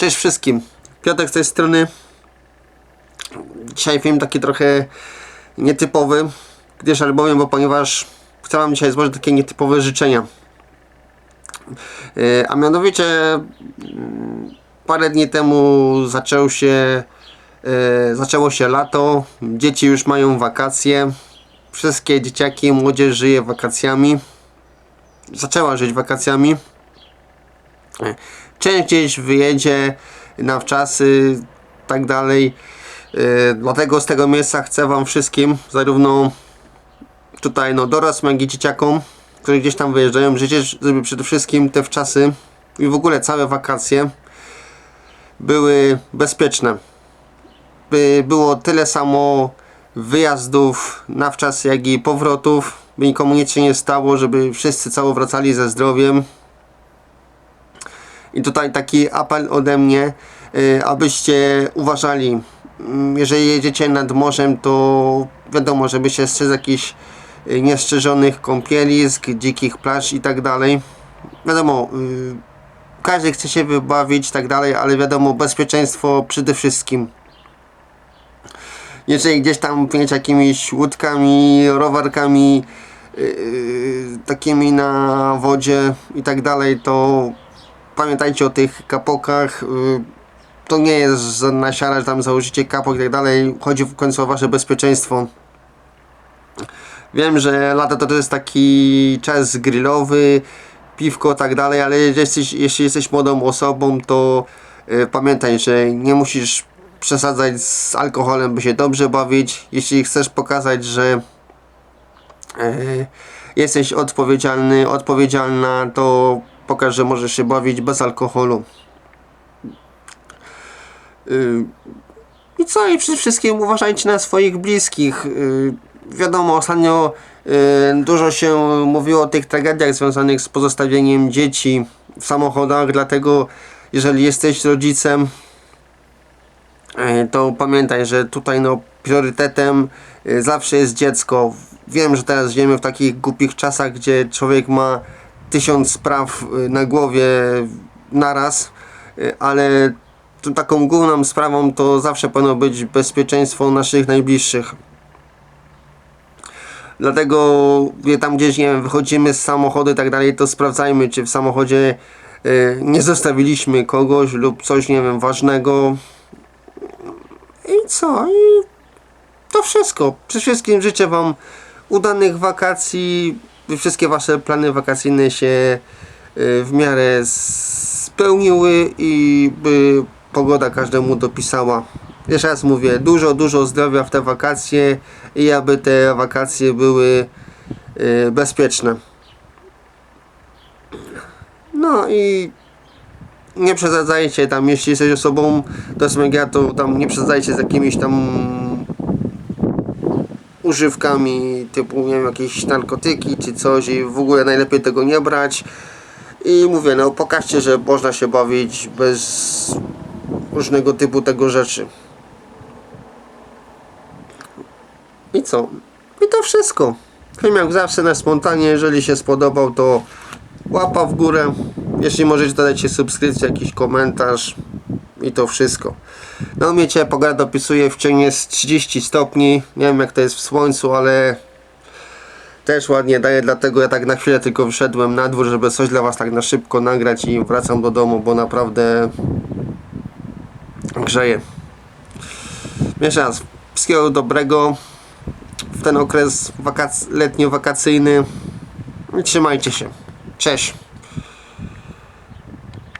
Cześć wszystkim. Piotrek z tej strony. Dzisiaj film taki trochę nietypowy, gdyż albowiem, bo ponieważ chcę wam dzisiaj złożyć takie nietypowe życzenia. Yy, A mianowicie mm, parę dni temu się yy, zaczęło się lato, dzieci już mają wakacje. Wszystkie dzieciaki, młodzież żyje wakacjami. Zaczęła żyć wakacjami. Część gdzieś wyjedzie na wczasy, tak dalej. Yy, dlatego z tego miejsca chcę Wam wszystkim, zarówno tutaj no, dorosłym, jak i dzieciakom, którzy gdzieś tam wyjeżdżają, życzyć, żeby przede wszystkim te wczasy i w ogóle całe wakacje były bezpieczne. By było tyle samo wyjazdów na wczasy, jak i powrotów, by nikomu nic się nie stało, żeby wszyscy cało wracali ze zdrowiem. I tutaj taki apel ode mnie, y, abyście uważali, mm, jeżeli jedziecie nad morzem, to wiadomo, żeby się strzec jakichś y, niestrzeżonych kąpielisk, dzikich plaż i tak dalej. Wiadomo, y, każdy chce się wybawić i tak dalej, ale wiadomo, bezpieczeństwo przede wszystkim. Jeżeli gdzieś tam płyniecie jakimiś łódkami, rowerkami, takimi na wodzie i tak dalej, to pamiętajcie o tych kapokach. Yy, to nie jest żadna siara, że tam założycie kapok i tak dalej. Chodzi w końcu o wasze bezpieczeństwo. Wiem, że lata to, jest taki czas grillowy, piwko i tak dalej, ale jeśli jesteś, jeśli jesteś młodą osobą, to yy, pamiętaj, że nie musisz przesadzać z alkoholem, by się dobrze bawić. Jeśli chcesz pokazać, że e, jesteś odpowiedzialny, odpowiedzialna, to pokaż, że możesz się bawić bez alkoholu. Y, I co? I przede wszystkim uważajcie na swoich bliskich. Y, Wiadomo, ostatnio y, dużo się mówiło o tych tragediach związanych z pozostawieniem dzieci w samochodach, dlatego jeżeli jesteś rodzicem, to pamiętaj, że tutaj no priorytetem zawsze jest dziecko. Wiem, że teraz żyjemy w takich głupich czasach, gdzie człowiek ma tysiąc spraw e, na głowie naraz, e, ale taką główną sprawą to zawsze powinno być bezpieczeństwo naszych najbliższych. Dlatego tam gdzieś nie wiem, wychodzimy z samochodu i tak dalej, to sprawdzajmy, czy w samochodzie e, nie zostawiliśmy kogoś lub coś, nie wiem, ważnego. I co? I to wszystko. Przede wszystkim życzę Wam udanych wakacji, wszystkie Wasze plany wakacyjne się y, w miarę spełniły i by pogoda każdemu dopisała. Jeszcze raz mówię, dużo, dużo zdrowia w te wakacje i aby te wakacje były y, bezpieczne. No i nie przesadzajcie tam, jeśli jesteś osobą jak ja, to tam nie przesadzajcie z jakimiś tam używkami typu, nie wiem, jakieś narkotyki czy coś i w ogóle najlepiej tego nie brać. I mówię, no pokażcie, że można się bawić bez różnego typu tego rzeczy. I co? I to wszystko. Film jak zawsze na spontanie, jeżeli się spodobał, to łapa w górę. Jeśli możecie dodać się subskrypcję, jakiś komentarz i to wszystko. Na u mnie cię pogoda dopisuje w cieniu jest 30 stopni. Nie wiem jak to jest w słońcu, ale też ładnie daje, dlatego ja tak na chwilę tylko wyszedłem na dwór, żeby coś dla was tak na szybko nagrać i wracam do domu, bo naprawdę grzeje. Jeszcze raz, wszystkiego dobrego w ten okres wakac- letnio-wakacyjny trzymajcie się. Cześć.